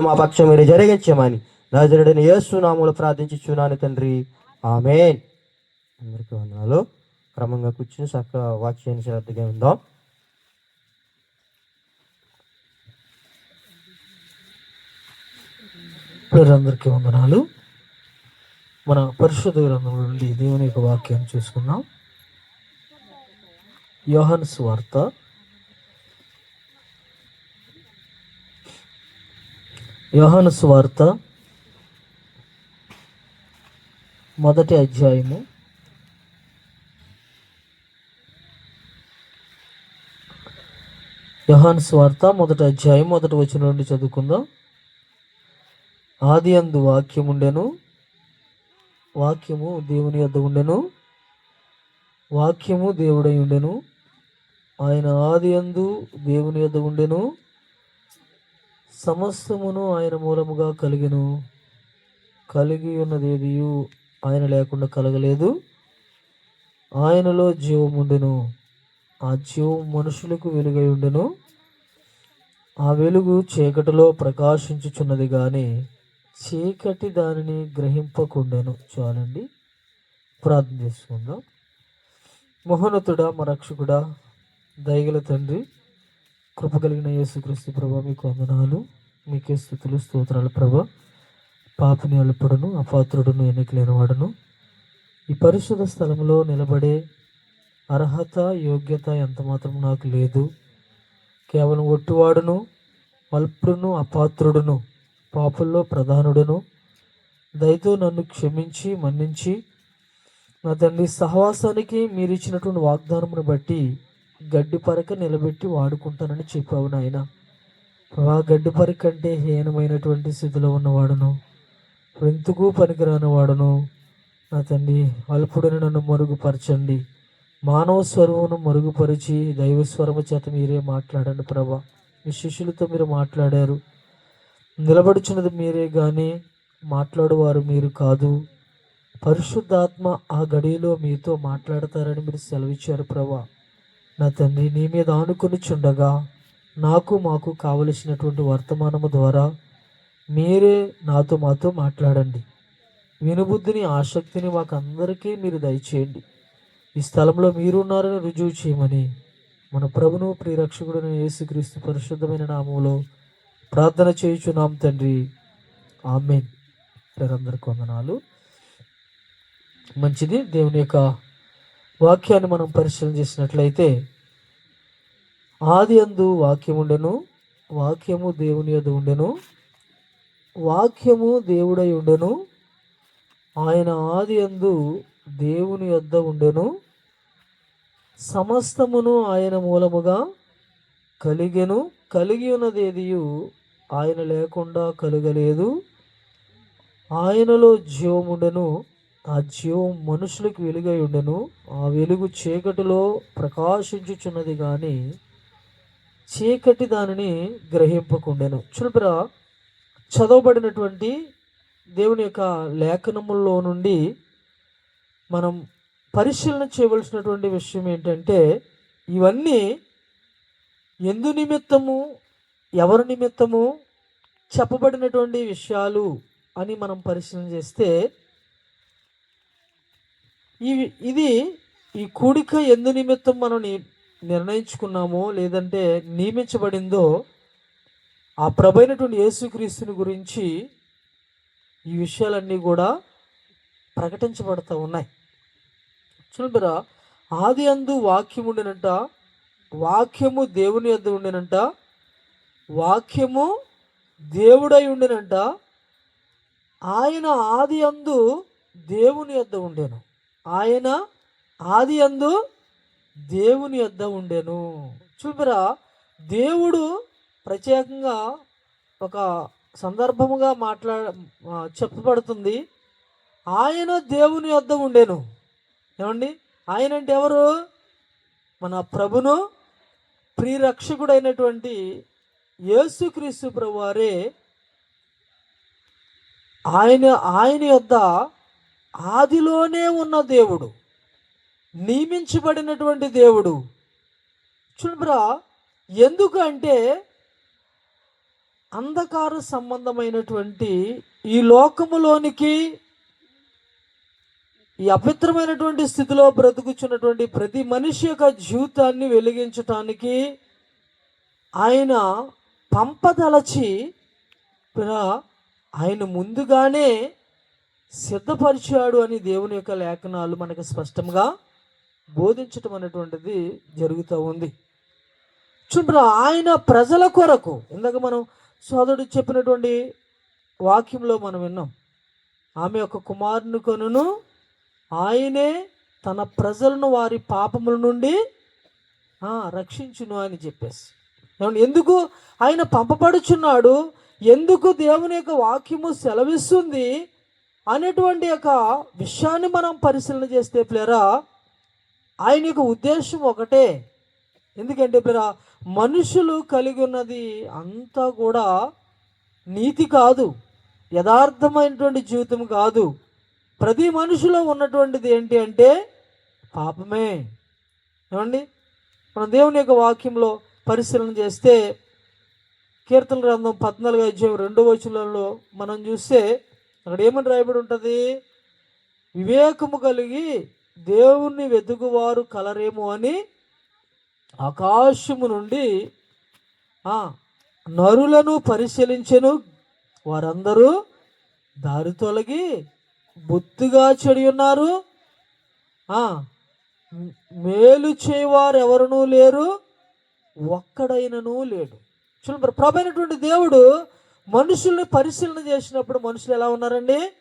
మా పక్షం మీరు జరిగించమని. నజరుడిని యేసు నామూలు తండ్రి. ఆమెన్. అందరికీ వందనాలు. క్రమంగా కూర్చుని చక్క వాక్యాన్ని శ్రద్ధగా ఉందాం అందరికీ వందనాలు. మన పరిశుద్ధ గ్రంథం నుండి దేవుని యొక్క వాక్యం చూసుకుందాం. యోహన్స్ వార్త యోహాను స్వార్త మొదటి అధ్యాయము. యోహాను స్వార్త మొదటి అధ్యాయం మొదటి వచ్చిన నుండి చదువుకుందాం. ఆది అందు వాక్యముండెను వాక్యము దేవుని యొద్ద ఉండెను వాక్యము దేవుడై ఉండెను. ఆయన ఆది అందు దేవుని యొద్ద ఉండెను సమస్తమును ఆయన మూలముగా కలిగిను. కలిగి ఉన్నదేదియు ఆయన లేకుండా కలగలేదు. ఆయనలో జీవం ఆ జీవం మనుషులకు వెలుగై ఉండెను. ఆ వెలుగు చీకటిలో ప్రకాశించుచున్నది కానీ చీకటి దానిని గ్రహింపకుండాను. చాలండి. ప్రార్థన చేసుకుందాం. మహోన్నతుడా మా రక్షకుడా దయగల తండ్రి కృప కలిగిన యేసుక్రీస్తు ప్రభా మీకు వందనాలు. మీకే స్థుతులు స్తోత్రాలు ప్రభా. పాపిని అల్పుడును అపాత్రుడును ఎన్నికలేని వాడును ఈ పరిశుద్ధ స్థలంలో నిలబడే అర్హత యోగ్యత ఎంత మాత్రం నాకు లేదు. కేవలం ఒట్టువాడును అల్పుడును అపాత్రుడును పాపుల్లో ప్రధానుడును. దయతో నన్ను క్షమించి మన్నించి నా తండ్రి సహవాసానికి మీరు ఇచ్చినటువంటి వాగ్దానమును బట్టి గడ్డి పరక నిలబెట్టి వాడుకుంటానని చెప్పావు నాయన. ఆ గడ్డి పరక అంటే హీనమైనటువంటి స్థితిలో ఉన్నవాడును. ఎందుకు పనికిరాని వాడును. నా తండ్రి అల్పుడని నన్ను మరుగుపరచండి. మానవ స్వరమును మరుగుపరిచి దైవ స్వరము చేత మీరే మాట్లాడండి ప్రభా. మీ శిష్యులతో మీరు మాట్లాడారు. నిలబడుచున్నది మీరే కానీ మాట్లాడువారు మీరు కాదు. పరిశుద్ధాత్మ ఆ గడిలో మీతో మాట్లాడతారని మీరు సెలవిచ్చారు ప్రభా. నా తండ్రి నీ మీద ఆనుకొని చుండగా నాకు మాకు కావలసినటువంటి వర్తమానము ద్వారా మీరే నాతో మాతో మాట్లాడండి. వినుబుద్ధిని ఆసక్తిని మాకు అందరికీ మీరు దయచేయండి. ఈ స్థలంలో మీరున్నారని రుజువు చేయమని మన ప్రభును ప్రియరక్షకుడైన యేసుక్రీస్తు పరిశుద్ధమైన నామంలో ప్రార్థన చేయుచున్నాం తండ్రి. ఆమెన్. అందరికి వందనాలు. మంచిది. దేవుని యొక్క వాక్యాన్ని మనం పరిశీలన చేసినట్లయితే ఆది అందు వాక్యం ఉండెను వాక్యము దేవుని యొద్ ఉండెను వాక్యము దేవుడై ఉండెను ఆయన ఆది అందు దేవుని యొద్ద ఉండెను సమస్తమును ఆయన మూలముగా కలిగెను కలిగి ఉన్నదేదియు ఆయన లేకుండా కలగలేదు ఆయనలో జీవముండెను ఆ జీవం మనుషులకు వెలుగై ఉండెను. ఆ వెలుగు చీకటిలో ప్రకాశించుచున్నది కానీ చీకటి దానిని గ్రహింపకుండెను. చూడరా చదవబడినటువంటి దేవుని యొక్క లేఖనముల్లో నుండి మనం పరిశీలన చేయవలసినటువంటి విషయం ఏంటంటే ఇవన్నీ ఎందు నిమిత్తము ఎవరి నిమిత్తము చెప్పబడినటువంటి విషయాలు అని మనం పరిశీలన చేస్తే ఇవి ఇది ఈ కూడిక ఎందు నిమిత్తం మనం నిర్ణయించుకున్నామో లేదంటే నియమించబడిందో ఆ ప్రభైనటువంటి యేసుక్రీస్తుని గురించి ఈ విషయాలన్నీ కూడా ప్రకటించబడుతూ ఉన్నాయి. చూడరా ఆది అందు వాక్యం ఉండినంట వాక్యము దేవుని యొద్ద ఉండినంట వాక్యము దేవుడై ఉండినంట ఆయన ఆది అందు దేవుని యొద్ద ఉండేను. ఆయన ఆది అందు దేవుని యొద్ద ఉండెను. చూపిరా దేవుడు ప్రత్యేకంగా ఒక సందర్భముగా మాట్లా చెప్పబడుతుంది. ఆయన దేవుని యొద్ద ఉండెను. ఏమండి? ఆయన అంటే ఎవరు? మన ప్రభును ప్రియరక్షకుడైనటువంటి యేసుక్రీస్తు ప్రభువారే. ఆయన ఆయన యొద్ద ఆదిలోనే ఉన్న దేవుడు నియమించబడినటువంటి దేవుడు. చూడరా ఎందుకు అంటే అంధకార సంబంధమైనటువంటి ఈ లోకములోనికి ఈ అపవిత్రమైనటువంటి స్థితిలో బ్రతుకుచున్నటువంటి ప్రతి మనిషి యొక్క జీవితాన్ని వెలిగించటానికి ఆయన పంపదలచి ఆయన ముందుగానే సిద్ధపరిచాడు అని దేవుని యొక్క లేఖనాలు మనకు స్పష్టంగా బోధించటం అనేటువంటిది జరుగుతూ ఉంది. చూడరా ఆయన ప్రజల కొరకు ఇందాక మనం సోదరుడు చెప్పినటువంటి వాక్యంలో మనం విన్నాం ఆమె యొక్క కుమారుని కొనును ఆయనే తన ప్రజలను వారి పాపముల నుండి రక్షించును అని చెప్పేసి. ఎందుకు ఆయన పంపబడుచున్నాడు? ఎందుకు దేవుని యొక్క వాక్యము సెలవిస్తుంది? అనేటువంటి యొక్క విషయాన్ని మనం పరిశీలన చేస్తే ప్లేరా ఆయన యొక్క ఉద్దేశం ఒకటే. ఎందుకంటే ప్లేరా మనుషులు కలిగి ఉన్నది అంతా కూడా నీతి కాదు యథార్థమైనటువంటి జీవితం కాదు. ప్రతి మనిషిలో ఉన్నటువంటిది ఏంటి అంటే పాపమే. ఏమండి? మనం దేవుని యొక్క వాక్యంలో పరిశీలన చేస్తే కీర్తన గ్రంథం పద్నాలుగు అధ్యాయం రెండో వచనంలో మనం చూస్తే అక్కడ ఏమని రాయబడి ఉంటుంది? వివేకము కలిగి దేవుణ్ణి వెతుకువారు కలరేమో అని ఆకాశము నుండి నరులను పరిశీలించను. వారందరూ దారి తొలగి బొత్తుగా చెడి ఉన్నారు. మేలు చేయవారు ఎవరునూ లేరు. ఒక్కడైనను లేడు. చూడండి ప్రభైనటువంటి దేవుడు మనుషుల్ని పరిశీలన చేసినప్పుడు మనుషులు ఎలా ఉన్నారండి?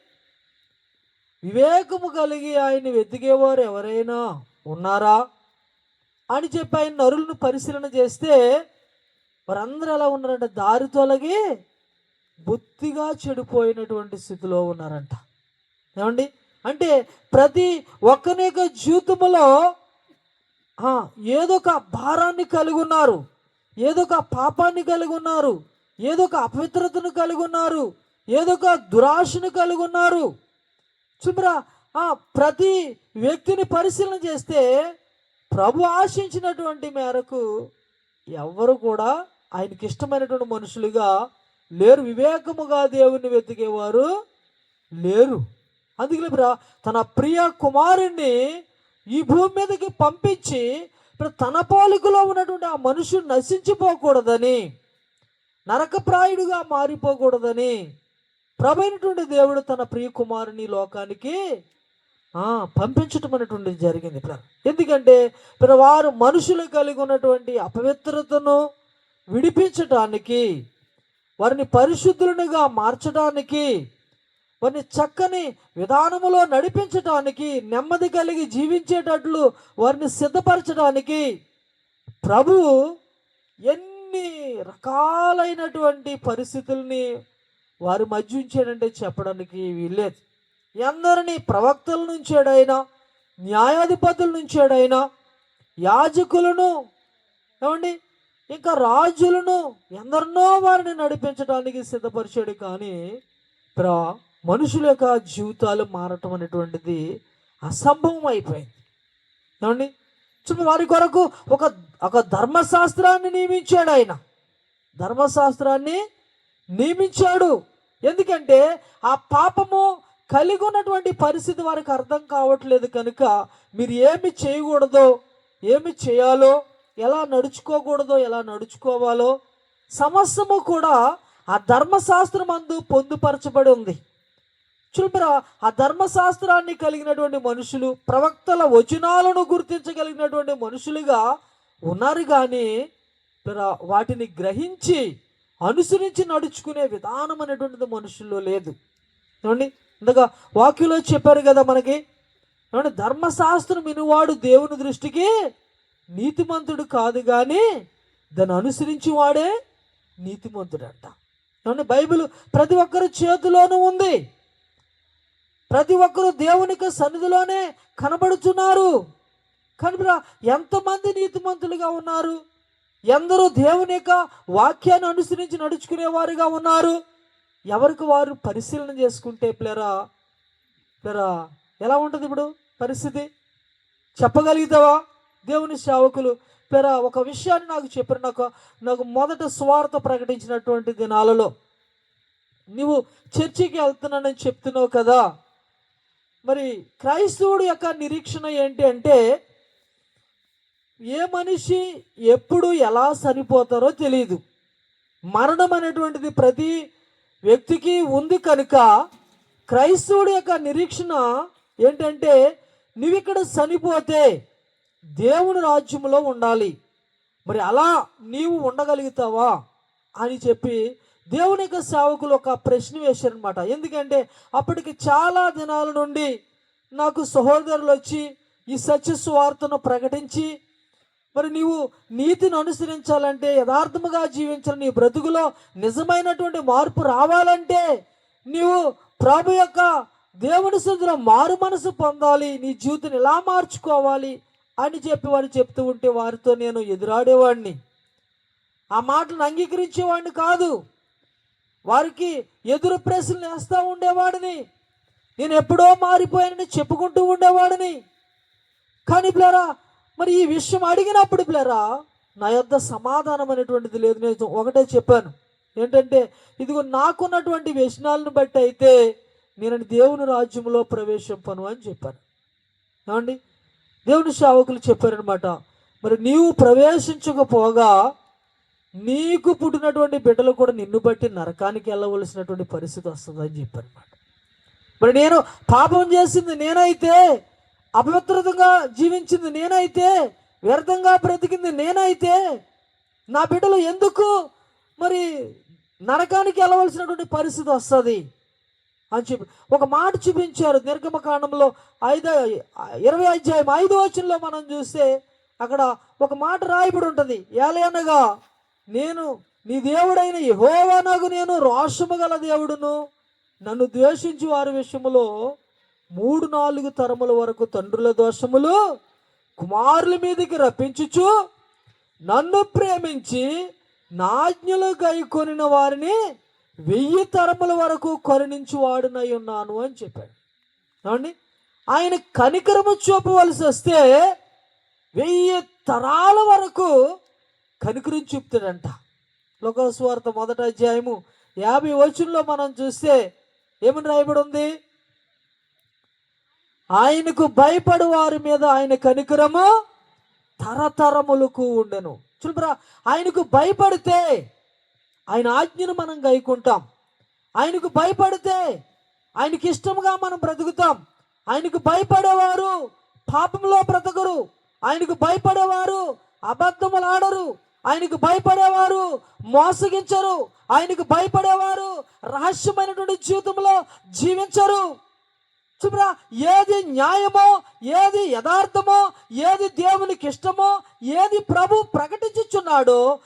వివేకము కలిగి ఆయన్ని వెతికేవారు ఎవరైనా ఉన్నారా? అని చెప్పి ఆయన నరులను పరిశీలన చేస్తే వారందరూ ఎలా ఉన్నారంట దారి తొలగి బొత్తిగా చెడిపోయినటువంటి స్థితిలో ఉన్నారంట. ఏమండి? అంటే ప్రతి ఒక్కని యొక్క జీవితంలో ఏదో ఒక భారాన్ని కలిగి ఉన్నారు. ఏదో ఒక పాపాన్ని కలిగి ఉన్నారు. ఏదో ఒక అపవిత్రతను కలిగి ఉన్నారు ఏదో ఒక దురాశను కలిగి ఉన్నారు చూమరా ఆ, ప్రతి వ్యక్తిని పరిశీలన చేస్తే ప్రభు ఆశించినటువంటి మేరకు ఎవరు కూడా ఆయనకి ఇష్టమైనటువంటి మనుషులుగా లేరు. వివేకముగా దేవుణ్ణి వెతికేవారు లేరు. అందుకే బ్రా తన ప్రియ కుమారుణ్ణి ఈ భూమి మీదకి పంపించి ఇప్పుడు తన పాలకులో ఉన్నటువంటి ఆ మనుషుడు నశించిపోకూడదని నరకప్రాయుడుగా మారిపోకూడదని ప్రభైనటువంటి దేవుడు తన ప్రియ కుమారుని లోకానికి పంపించటం అనేటువంటిది జరిగింది. ఎందుకంటే వారు మనుషులు కలిగి ఉన్నటువంటి అపవిత్రతను విడిపించటానికి వారిని పరిశుద్ధులుగా మార్చడానికి వారిని చక్కని విధానములో నడిపించటానికి నెమ్మది కలిగి జీవించేటట్లు వారిని సిద్ధపరచడానికి ప్రభు ఎన్ని రకాలైనటువంటి పరిస్థితుల్ని వారి మధ్య ఉంచాడంటే చెప్పడానికి వీల్లేదు. ఎందరిని ప్రవక్తల నుంచాడైనా న్యాయాధిపతుల నుంచాడైనా యాజకులను ఏమండి ఇంకా రాజులను ఎందరినో వారిని నడిపించడానికి సిద్ధపరిచాడు. కానీ ప్ర మనుషుల యొక్క జీవితాలు మారటం అనేటువంటిది అసంభవం అయిపోయింది. ఏమండి వారి కొరకు ఒక ఒక ధర్మశాస్త్రాన్ని నియమించాడు ఆయన. ధర్మశాస్త్రాన్ని నియమించాడు. ఎందుకంటే ఆ పాపము కలిగి ఉన్నటువంటి పరిస్థితి వారికి అర్థం కావట్లేదు కనుక మీరు ఏమి చేయకూడదో ఏమి చేయాలో ఎలా నడుచుకోకూడదో ఎలా నడుచుకోవాలో సమస్తము కూడా ఆ ధర్మశాస్త్రం అందు పొందుపరచబడి ఉంది. చూడరా ఆ ధర్మశాస్త్రాన్ని కలిగినటువంటి మనుషులు ప్రవక్తల వచనాలను గుర్తించగలిగినటువంటి మనుషులుగా ఉన్నారు కానీ వాటిని గ్రహించి అనుసరించి నడుచుకునే విధానం అనేటువంటిది మనుషుల్లో లేదు. ఏమండి ఇంతగా వాక్యులో చెప్పారు కదా మనకి ఏమంటే ధర్మశాస్త్రం వినివాడు దేవుని దృష్టికి నీతిమంతుడు కాదు కానీ దాన్ని అనుసరించి వాడే నీతిమంతుడంట. ఏమంటే బైబిల్ ప్రతి ఒక్కరి చేతిలోనూ ఉంది. ప్రతి ఒక్కరూ దేవునికి సన్నిధిలోనే కనబడుతున్నారు కనుక ఎంతమంది నీతిమంతులుగా ఉన్నారు? ఎందరూ దేవుని యొక్క వాక్యాన్ని అనుసరించి నడుచుకునేవారుగా ఉన్నారు? ఎవరికి వారు పరిశీలన చేసుకుంటే ప్లేరా ప్లేరా ఎలా ఉంటుంది ఇప్పుడు పరిస్థితి? చెప్పగలుగుతావా? దేవుని సేవకులు ప్లేరా ఒక విషయాన్ని నాకు చెప్పిన నాకు నాకు మొదట స్వార్థ ప్రకటించినటువంటి దినాలలో నువ్వు చర్చికి వెళ్తున్నానని చెప్తున్నావు కదా? మరి క్రైస్తవుడు యొక్క నిరీక్షణ ఏంటి అంటే ఏ మనిషి ఎప్పుడు ఎలా చనిపోతారో తెలియదు మరణం అనేటువంటిది ప్రతి వ్యక్తికి ఉంది కనుక క్రైస్తవుడి యొక్క నిరీక్షణ ఏంటంటే నువ్వు ఇక్కడ చనిపోతే దేవుని రాజ్యంలో ఉండాలి. మరి అలా నీవు ఉండగలుగుతావా? అని చెప్పి దేవుని యొక్క సేవకులు ఒక ప్రశ్న వేశారనమాట ఎందుకంటే అప్పటికి చాలా దినాల నుండి నాకు సహోదరులు వచ్చి ఈ సత్య సువార్తను ప్రకటించి మరి నీవు నీతిని అనుసరించాలంటే యథార్థముగా జీవించిన నీ బ్రతుకులో నిజమైనటువంటి మార్పు రావాలంటే నీవు ప్రభు యొక్క దేవుని సదులో మారు మనసు పొందాలి నీ జీవితం ఎలా మార్చుకోవాలి అని చెప్పి వారు చెప్తూ ఉంటే వారితో నేను ఎదురాడేవాడిని. ఆ మాటను అంగీకరించేవాడిని కాదు. వారికి ఎదురు ప్రశ్నలు వేస్తూ ఉండేవాడిని. నేను ఎప్పుడో మారిపోయానని చెప్పుకుంటూ ఉండేవాడిని. కానీ ప్లేరా మరి ఈ విషయం అడిగినప్పుడు ప్లేరా నా యొద్ద సమాధానం అనేటువంటిది లేదు. నేను ఒకటే చెప్పాను. ఏంటంటే ఇదిగో నాకున్నటువంటి వ్యసనాలను బట్టి అయితే నేను దేవుని రాజ్యంలో ప్రవేశింపను అని చెప్పాను. ఏమండి? దేవుని సేవకులు చెప్పారనమాట మరి నీవు ప్రవేశించకపోగా నీకు పుట్టినటువంటి బిడ్డలు కూడా నిన్ను బట్టి నరకానికి వెళ్ళవలసినటువంటి పరిస్థితి వస్తుందని చెప్పనమాట. మరి నేను పాపం చేసింది నేనైతే అపవిత్రతంగా జీవించింది నేనైతే వ్యర్థంగా బ్రతికింది నేనైతే నా బిడ్డలు ఎందుకు మరి నరకానికి వెళ్ళవలసినటువంటి పరిస్థితి వస్తుంది అని చెప్పి ఒక మాట చూపించారు నిర్గమకాండంలో ఐదో ఇరవై అధ్యాయం ఐదో వచనంలో మనం చూస్తే అక్కడ ఒక మాట రాయబడి ఉంటుంది. ఏలయనగా నేను నీ దేవుడైన యెహోవానగు నేను రోషము గల దేవుడును. నన్ను ద్వేషించి వారి విషయములో మూడు నాలుగు తరముల వరకు తండ్రుల దోషములు కుమారుల మీదకి రప్పించుచు నన్ను ప్రేమించి నాజ్ఞలు గైకొనిన వారిని వెయ్యి తరముల వరకు కొరణించి వాడునై ఉన్నాను అని చెప్పాడు. ఏమండి? ఆయన కనికరము చూపవలసి వస్తే వెయ్యి తరాల వరకు కనికరించి చెప్తాడంట. లోకస్వార్త మొదట అధ్యాయము యాభై వచనంలో మనం చూస్తే ఏమని రాయబడి ఉంది ఆయనకు భయపడు వారి మీద ఆయన కనికరము తరతరములకు ఉండెను. చూడరా ఆయనకు భయపడితే ఆయన ఆజ్ఞను మనం గైకుంటాం. ఆయనకు భయపడితే ఆయనకి ఇష్టముగా మనం బ్రతుకుతాం. ఆయనకు భయపడేవారు పాపంలో బ్రతకరు. ఆయనకు భయపడేవారు అబద్ధములు ఆడరు ఆయనకు భయపడేవారు మోసగించరు. ఆయనకు భయపడేవారు రహస్యమైనటువంటి జీవితంలో జీవించరు. చూపురా ఏది న్యాయమో ఏది యథార్థమో ఏది దేవునికి ఇష్టమో ఏది ప్రభు ప్రకటించుచున్నాడో